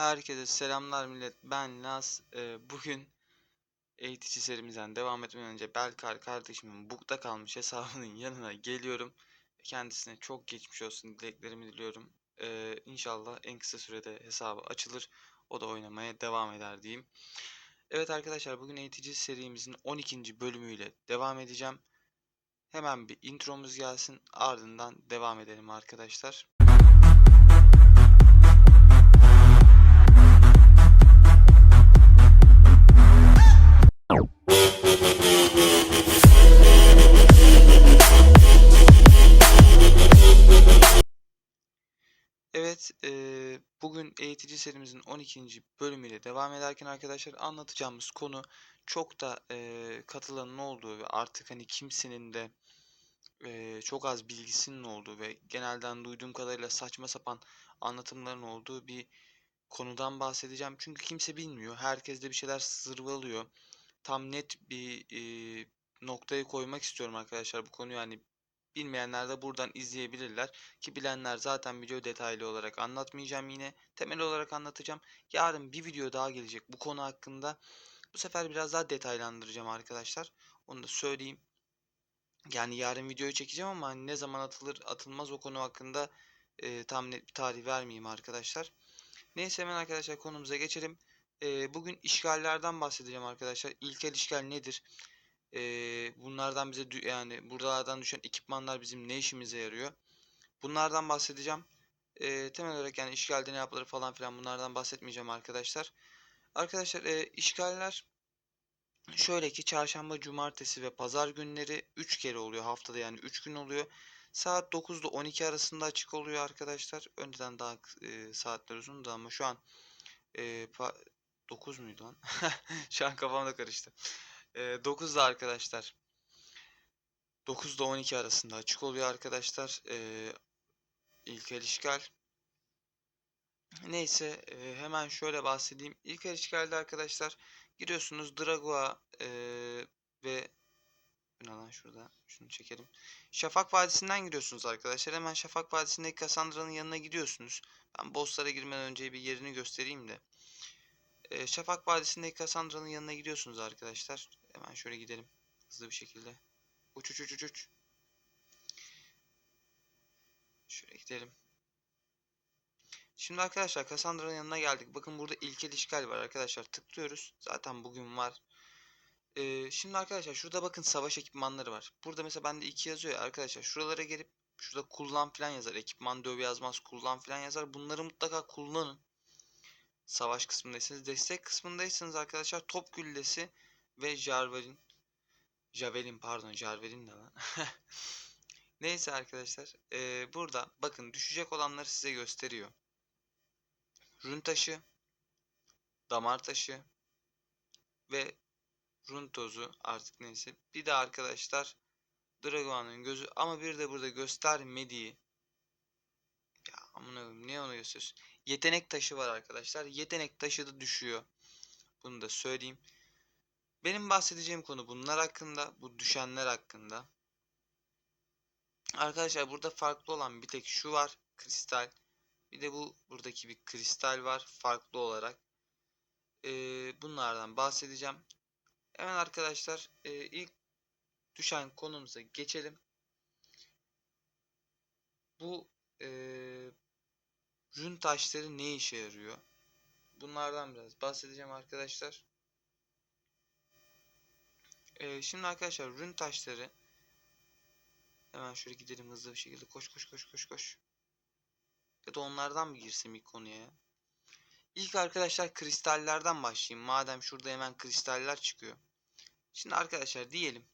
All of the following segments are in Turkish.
Herkese selamlar millet. Ben Laz. Ee, bugün eğitici serimizden devam etmeden önce Belkar kardeşimin bukta kalmış hesabının yanına geliyorum. Kendisine çok geçmiş olsun dileklerimi diliyorum. Ee, inşallah en kısa sürede hesabı açılır. O da oynamaya devam eder diyeyim. Evet arkadaşlar bugün eğitici serimizin 12. bölümüyle devam edeceğim. Hemen bir intromuz gelsin ardından devam edelim arkadaşlar. Eee, bugün eğitici serimizin 12. bölümüyle devam ederken arkadaşlar anlatacağımız konu çok da eee, katılanın olduğu ve artık hani kimsenin de eee, çok az bilgisinin olduğu ve genelden duyduğum kadarıyla saçma sapan anlatımların olduğu bir konudan bahsedeceğim. Çünkü kimse bilmiyor. Herkes de bir şeyler zırvalıyor. Tam net bir eee, noktayı koymak istiyorum arkadaşlar bu konuyu. Yani bilmeyenler de buradan izleyebilirler. Ki bilenler zaten biliyor detaylı olarak anlatmayacağım yine. Temel olarak anlatacağım. Yarın bir video daha gelecek bu konu hakkında. Bu sefer biraz daha detaylandıracağım arkadaşlar. Onu da söyleyeyim. Yani yarın videoyu çekeceğim ama ne zaman atılır atılmaz o konu hakkında e, tam net bir tarih vermeyeyim arkadaşlar. Neyse hemen arkadaşlar konumuza geçelim. E, bugün işgallerden bahsedeceğim arkadaşlar. İlkel işgal nedir? E, bunlardan bize yani buralardan düşen ekipmanlar bizim ne işimize yarıyor? Bunlardan bahsedeceğim. E, temel olarak yani işgalde ne yapılır falan filan bunlardan bahsetmeyeceğim arkadaşlar. Arkadaşlar e, işgaller Şöyle ki çarşamba, cumartesi ve pazar günleri 3 kere oluyor haftada yani 3 gün oluyor. Saat 9 ile 12 arasında açık oluyor arkadaşlar. Önceden daha e, saatler uzundu ama şu an e, pa- 9 muydu lan? Şu an kafamda karıştı. E, 9'da arkadaşlar. 9 ile 12 arasında açık oluyor arkadaşlar. E, İlkel işgal. Neyse e, hemen şöyle bahsedeyim. İlkel işgalde arkadaşlar giriyorsunuz Dragua e, ve lan şurada şunu çekelim. Şafak Vadisi'nden giriyorsunuz arkadaşlar. Hemen Şafak Vadisi'ndeki Cassandra'nın yanına gidiyorsunuz. Ben bosslara girmeden önce bir yerini göstereyim de. E, Şafak Vadisi'ndeki Cassandra'nın yanına gidiyorsunuz arkadaşlar. Hemen şöyle gidelim hızlı bir şekilde. Uç uç uç uç. Şöyle gidelim. Şimdi arkadaşlar Cassandra'nın yanına geldik. Bakın burada ilkel işgal var arkadaşlar. Tıklıyoruz. Zaten bugün var. Ee, şimdi arkadaşlar şurada bakın savaş ekipmanları var. Burada mesela bende 2 yazıyor ya arkadaşlar. Şuralara gelip şurada kullan falan yazar. Ekipman döv yazmaz kullan falan yazar. Bunları mutlaka kullanın. Savaş kısmındaysanız. Destek kısmındaysanız arkadaşlar top güllesi ve Jarvelin. Javelin pardon Jarvelin de lan. Neyse arkadaşlar. ee, burada bakın düşecek olanları size gösteriyor. Rün taşı, damar taşı ve run tozu artık neyse. Bir de arkadaşlar Dragon'un gözü ama bir de burada göstermediği ya amına niye onu gösteriyorsun? Yetenek taşı var arkadaşlar. Yetenek taşı da düşüyor. Bunu da söyleyeyim. Benim bahsedeceğim konu bunlar hakkında, bu düşenler hakkında. Arkadaşlar burada farklı olan bir tek şu var, kristal. Bir de bu buradaki bir kristal var farklı olarak. Ee, bunlardan bahsedeceğim. Hemen arkadaşlar e, ilk düşen konumuza geçelim. Bu e, rün taşları ne işe yarıyor? Bunlardan biraz bahsedeceğim arkadaşlar. E, şimdi arkadaşlar rün taşları hemen şöyle gidelim hızlı bir şekilde koş koş koş koş koş. Ya da onlardan mı girsem ilk konuya ya? İlk arkadaşlar kristallerden başlayayım. Madem şurada hemen kristaller çıkıyor. Şimdi arkadaşlar diyelim.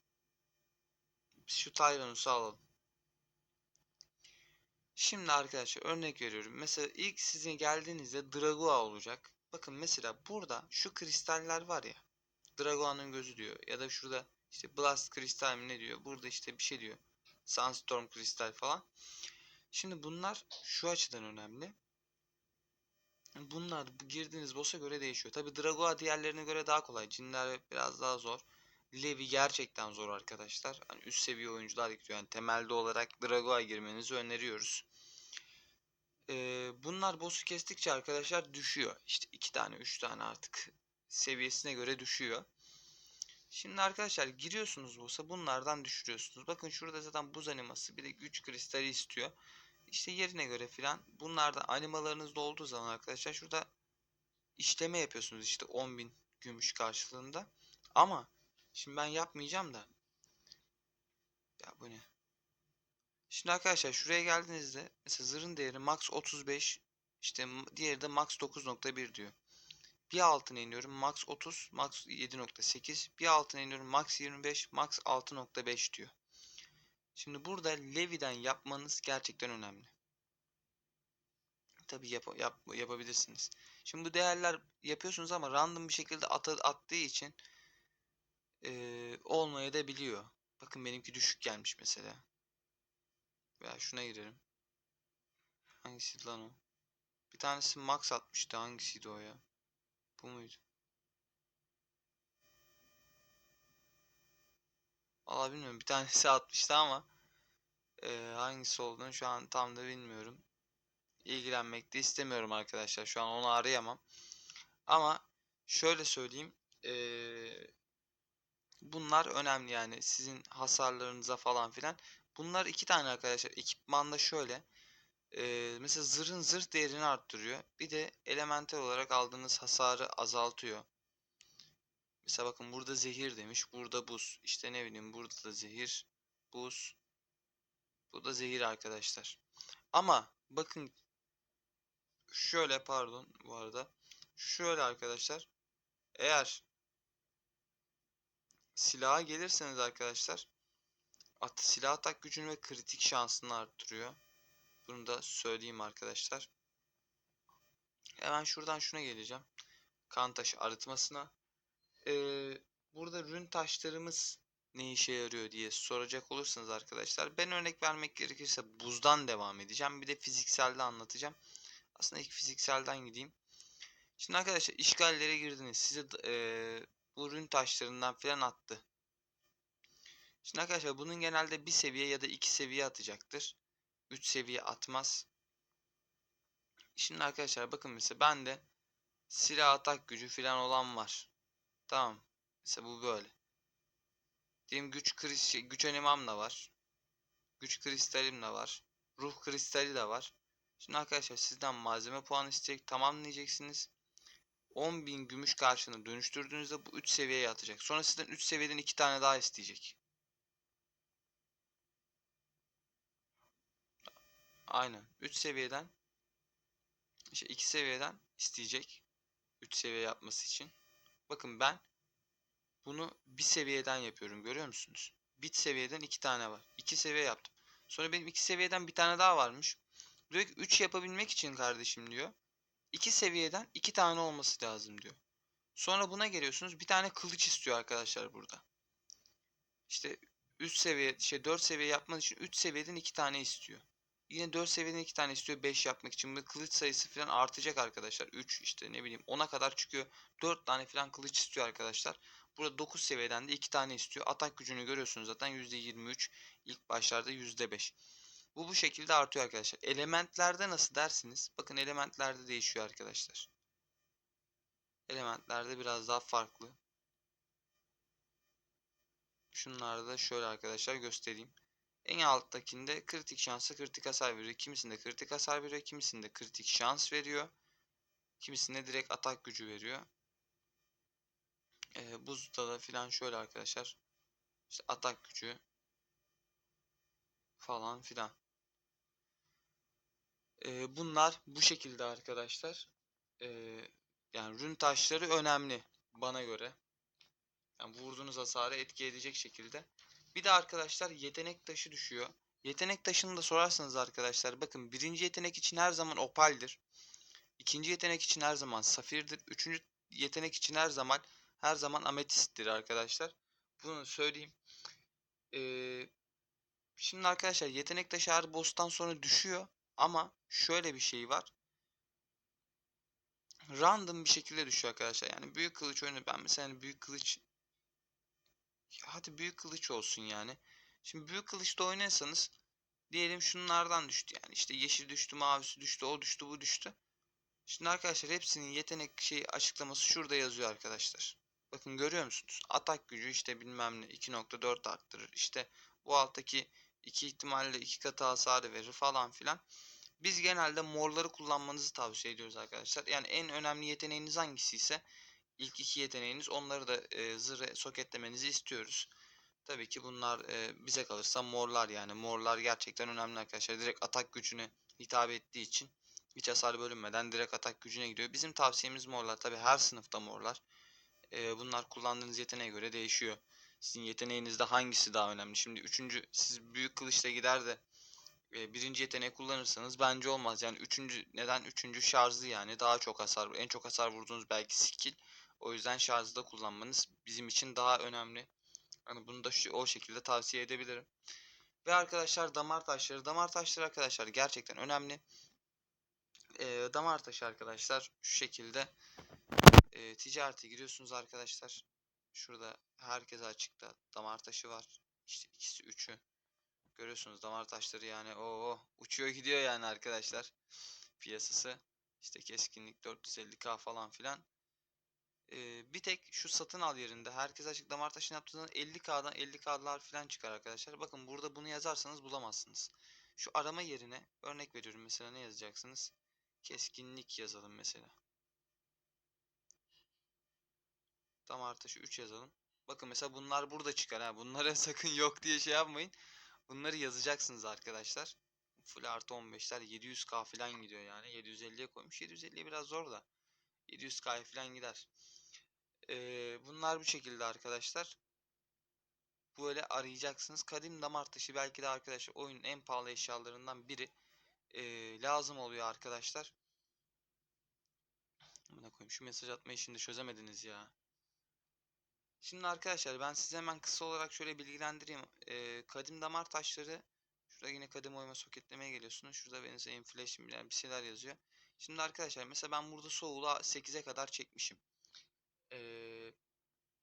Biz şu Tyranus'u alalım. Şimdi arkadaşlar örnek veriyorum. Mesela ilk size geldiğinizde Dragua olacak. Bakın mesela burada şu kristaller var ya. Dragua'nın gözü diyor. Ya da şurada işte Blast kristal mi ne diyor. Burada işte bir şey diyor. Sunstorm kristal falan. Şimdi bunlar şu açıdan önemli. Bunlar bu girdiğiniz boss'a göre değişiyor. Tabi Dragua diğerlerine göre daha kolay. Cinler biraz daha zor. Levi gerçekten zor arkadaşlar. Hani üst seviye oyuncular gidiyor. Yani temelde olarak Dragua girmenizi öneriyoruz. Ee, bunlar boss'u kestikçe arkadaşlar düşüyor. İşte iki tane, üç tane artık seviyesine göre düşüyor. Şimdi arkadaşlar giriyorsunuz boss'a bunlardan düşürüyorsunuz. Bakın şurada zaten buz animası bir de güç kristali istiyor. İşte yerine göre filan bunlardan animalarınızda olduğu zaman arkadaşlar şurada işleme yapıyorsunuz işte 10.000 gümüş karşılığında. Ama şimdi ben yapmayacağım da. Ya bu ne? Şimdi arkadaşlar şuraya geldiğinizde mesela zırhın değeri max 35 işte diğeri de max 9.1 diyor. Bir altına iniyorum max 30 max 7.8 bir altına iniyorum max 25 max 6.5 diyor. Şimdi burada Levi'den yapmanız gerçekten önemli. Tabi yap, yap, yapabilirsiniz. Şimdi bu değerler yapıyorsunuz ama random bir şekilde at, attığı için ee, olmaya da biliyor. Bakın benimki düşük gelmiş mesela. Veya şuna girelim. Hangisiydi lan o? Bir tanesi max atmıştı. Hangisiydi o ya? Bu muydu? Valla bilmiyorum. Bir tanesi atmıştı ama e, hangisi olduğunu şu an tam da bilmiyorum. İlgilenmek de istemiyorum arkadaşlar. Şu an onu arayamam. Ama şöyle söyleyeyim. E, bunlar önemli yani. Sizin hasarlarınıza falan filan. Bunlar iki tane arkadaşlar. Ekipmanda şöyle. Ee, mesela zırhın zırh değerini arttırıyor. Bir de elemental olarak aldığınız hasarı azaltıyor. Mesela bakın burada zehir demiş. Burada buz. İşte ne bileyim burada da zehir. Buz. Bu da zehir arkadaşlar. Ama bakın şöyle pardon bu arada. Şöyle arkadaşlar. Eğer silaha gelirseniz arkadaşlar at silah atak gücünü ve kritik şansını arttırıyor. Bunu da söyleyeyim arkadaşlar. Hemen şuradan şuna geleceğim. Kan taşı arıtmasına. Ee, burada rün taşlarımız ne işe yarıyor diye soracak olursanız arkadaşlar. Ben örnek vermek gerekirse buzdan devam edeceğim. Bir de fizikselde anlatacağım. Aslında ilk fizikselden gideyim. Şimdi arkadaşlar işgallere girdiniz. Size e, bu rün taşlarından falan attı. Şimdi arkadaşlar bunun genelde bir seviye ya da iki seviye atacaktır. 3 seviye atmaz. Şimdi arkadaşlar bakın mesela bende silah atak gücü falan olan var. Tamam. Mesela bu böyle. Diyelim güç kris şey, güç animam da var. Güç kristalim de var. Ruh kristali de var. Şimdi arkadaşlar sizden malzeme puanı isteyecek tamamlayacaksınız. 10.000 gümüş karşılığını dönüştürdüğünüzde bu 3 seviyeye atacak. Sonra sizden 3 seviyeden 2 tane daha isteyecek. Aynen. 3 seviyeden işte 2 seviyeden isteyecek. 3 seviye yapması için. Bakın ben bunu bir seviyeden yapıyorum. Görüyor musunuz? Bit seviyeden 2 tane var. 2 seviye yaptım. Sonra benim 2 seviyeden bir tane daha varmış. Diyor ki 3 yapabilmek için kardeşim diyor. 2 seviyeden 2 tane olması lazım diyor. Sonra buna geliyorsunuz. Bir tane kılıç istiyor arkadaşlar burada. İşte 3 seviye şey 4 seviye yapman için 3 seviyeden 2 tane istiyor. Yine 4 seviyeden 2 tane istiyor 5 yapmak için. Bu kılıç sayısı falan artacak arkadaşlar. 3 işte ne bileyim 10'a kadar çıkıyor. 4 tane falan kılıç istiyor arkadaşlar. Burada 9 seviyeden de 2 tane istiyor. Atak gücünü görüyorsunuz zaten %23. ilk başlarda %5. Bu bu şekilde artıyor arkadaşlar. Elementlerde nasıl dersiniz? Bakın elementlerde değişiyor arkadaşlar. Elementlerde biraz daha farklı. Şunlarda da şöyle arkadaşlar göstereyim. En alttakinde kritik şansı kritik hasar veriyor. Kimisinde kritik hasar veriyor. Kimisinde kritik şans veriyor. Kimisinde direkt atak gücü veriyor. Ee, buzda da filan şöyle arkadaşlar. İşte atak gücü falan filan. Ee, bunlar bu şekilde arkadaşlar. Ee, yani rün taşları önemli bana göre. Yani vurduğunuz hasarı etki edecek şekilde. Bir de arkadaşlar yetenek taşı düşüyor. Yetenek taşını da sorarsanız arkadaşlar bakın birinci yetenek için her zaman opaldir. İkinci yetenek için her zaman safirdir. Üçüncü yetenek için her zaman her zaman ametisttir arkadaşlar. Bunu söyleyeyim. Ee, şimdi arkadaşlar yetenek taşı her boss'tan sonra düşüyor. Ama şöyle bir şey var. Random bir şekilde düşüyor arkadaşlar. Yani büyük kılıç oyunu ben mesela büyük kılıç hadi büyük kılıç olsun yani. Şimdi büyük kılıçta oynarsanız Diyelim şunlardan düştü yani işte yeşil düştü, mavisi düştü, o düştü, bu düştü. Şimdi arkadaşlar hepsinin yetenek şeyi açıklaması şurada yazıyor arkadaşlar. Bakın görüyor musunuz? Atak gücü işte bilmem ne 2.4 arttırır. İşte bu alttaki iki ihtimalle iki katı hasarı verir falan filan. Biz genelde morları kullanmanızı tavsiye ediyoruz arkadaşlar. Yani en önemli yeteneğiniz hangisi ise ilk iki yeteneğiniz onları da e, zırha soketlemenizi istiyoruz. Tabii ki bunlar e, bize kalırsa morlar yani. Morlar gerçekten önemli arkadaşlar. Direkt atak gücüne hitap ettiği için hiç hasar bölünmeden direkt atak gücüne gidiyor. Bizim tavsiyemiz morlar. Tabii her sınıfta morlar. E, bunlar kullandığınız yeteneğe göre değişiyor. Sizin yeteneğinizde hangisi daha önemli? Şimdi üçüncü siz büyük kılıçla gider de e, birinci yeteneği kullanırsanız bence olmaz. Yani üçüncü neden üçüncü şarjlı yani daha çok hasar en çok hasar vurduğunuz belki skill. O yüzden şarjda kullanmanız bizim için daha önemli. Hani bunu da şu, o şekilde tavsiye edebilirim. Ve arkadaşlar damar taşları. Damar taşları arkadaşlar gerçekten önemli. E, damar taşı arkadaşlar şu şekilde e, ticarete giriyorsunuz arkadaşlar. Şurada herkese açıkta damar taşı var. İşte ikisi üçü. Görüyorsunuz damar taşları yani o uçuyor gidiyor yani arkadaşlar. Piyasası. İşte keskinlik 450k falan filan. Ee, bir tek şu satın al yerinde herkes açık damar taşını yaptığında 50k'dan 50k'lar falan çıkar arkadaşlar. Bakın burada bunu yazarsanız bulamazsınız. Şu arama yerine örnek veriyorum mesela ne yazacaksınız? Keskinlik yazalım mesela. Damar taşı 3 yazalım. Bakın mesela bunlar burada çıkar ha. Bunlara sakın yok diye şey yapmayın. Bunları yazacaksınız arkadaşlar. Full artı 15'ler 700k falan gidiyor yani. 750'ye koymuş. 750'ye biraz zor da. 700k falan gider. Ee, bunlar bu şekilde arkadaşlar. Böyle arayacaksınız. Kadim damar taşı belki de arkadaşlar oyunun en pahalı eşyalarından biri. Ee, lazım oluyor arkadaşlar. Buna koyayım. Şu mesaj atma işini çözemediniz ya. Şimdi arkadaşlar ben size hemen kısa olarak şöyle bilgilendireyim. Ee, kadim damar taşları şurada yine kadim oyma soketlemeye geliyorsunuz. Şurada Venüs'e inflation bir şeyler yazıyor. Şimdi arkadaşlar mesela ben burada soğuğu 8'e kadar çekmişim. Ee,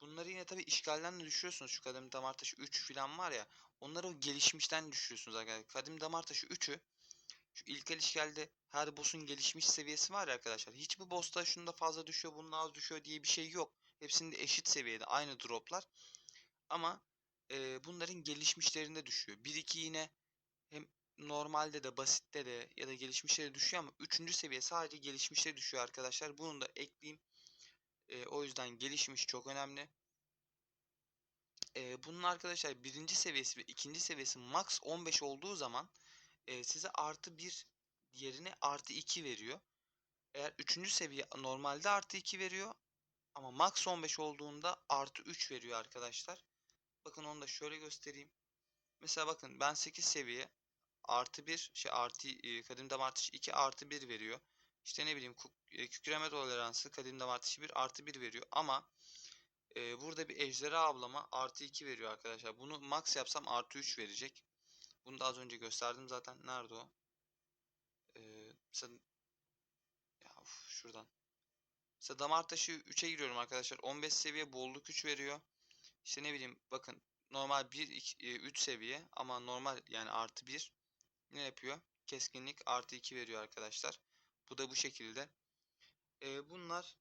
bunları yine tabi işgalden de düşürüyorsunuz. Şu kadim damar taşı 3 falan var ya. Onları o gelişmişten düşürüyorsunuz arkadaşlar. Kadim damar taşı 3'ü şu ilkel işgalde her boss'un gelişmiş seviyesi var ya arkadaşlar. Hiçbir boss'ta şunda fazla düşüyor, bunun az düşüyor diye bir şey yok. Hepsinde eşit seviyede aynı droplar. Ama e, bunların gelişmişlerinde düşüyor. 1-2 yine hem normalde de basitte de ya da gelişmişte de düşüyor ama 3. seviye sadece gelişmişte düşüyor arkadaşlar. Bunu da ekleyeyim. E, o yüzden gelişmiş çok önemli. E, bunun arkadaşlar birinci seviyesi ve ikinci seviyesi max 15 olduğu zaman e, size artı 1 yerine artı 2 veriyor. Eğer üçüncü seviye normalde artı 2 veriyor ama max 15 olduğunda artı 3 veriyor arkadaşlar. Bakın onu da şöyle göstereyim. Mesela bakın ben 8 seviye artı 1 şey artı kadim damar artışı 2 artı 1 veriyor. İşte ne bileyim e, kükreme toleransı kadim damar artışı 1 artı 1 veriyor ama e, burada bir ejderha ablama artı 2 veriyor arkadaşlar. Bunu max yapsam artı 3 verecek. Bunu da az önce gösterdim zaten. Nerede o? Ee, mesela ya uf, şuradan. Mesela damar taşı 3'e giriyorum arkadaşlar. 15 seviye bolluk 3 veriyor. İşte ne bileyim bakın normal 1 2, 3 seviye ama normal yani artı 1 ne yapıyor? Keskinlik artı 2 veriyor arkadaşlar. Bu da bu şekilde. Ee, bunlar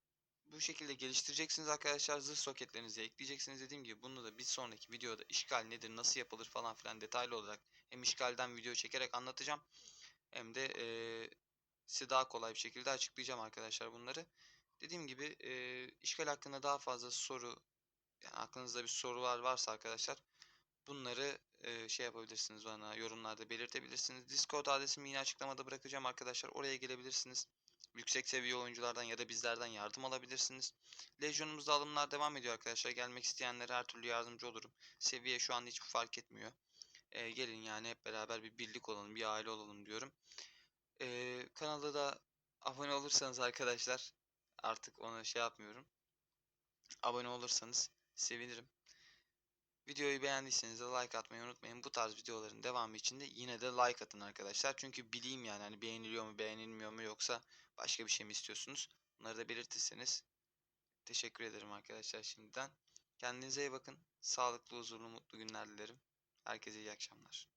bu şekilde geliştireceksiniz arkadaşlar. Zırh soketlerinizi ekleyeceksiniz. Dediğim gibi bunu da bir sonraki videoda işgal nedir, nasıl yapılır falan filan detaylı olarak hem işgalden video çekerek anlatacağım. Hem de e, size daha kolay bir şekilde açıklayacağım arkadaşlar bunları. Dediğim gibi e, işgal hakkında daha fazla soru yani aklınızda bir sorular varsa arkadaşlar bunları e, şey yapabilirsiniz bana yorumlarda belirtebilirsiniz. Discord adresimi yine açıklamada bırakacağım arkadaşlar. Oraya gelebilirsiniz. Yüksek seviye oyunculardan ya da bizlerden yardım alabilirsiniz. Legion'umuzda alımlar devam ediyor arkadaşlar. Gelmek isteyenlere her türlü yardımcı olurum. Seviye şu an hiçbir fark etmiyor. Ee, gelin yani hep beraber bir birlik olalım, bir aile olalım diyorum. Ee, kanala da abone olursanız arkadaşlar artık ona şey yapmıyorum. Abone olursanız sevinirim. Videoyu beğendiyseniz de like atmayı unutmayın. Bu tarz videoların devamı için de yine de like atın arkadaşlar. Çünkü bileyim yani hani beğeniliyor mu beğenilmiyor mu yoksa başka bir şey mi istiyorsunuz? Bunları da belirtirseniz teşekkür ederim arkadaşlar şimdiden. Kendinize iyi bakın. Sağlıklı, huzurlu, mutlu günler dilerim. Herkese iyi akşamlar.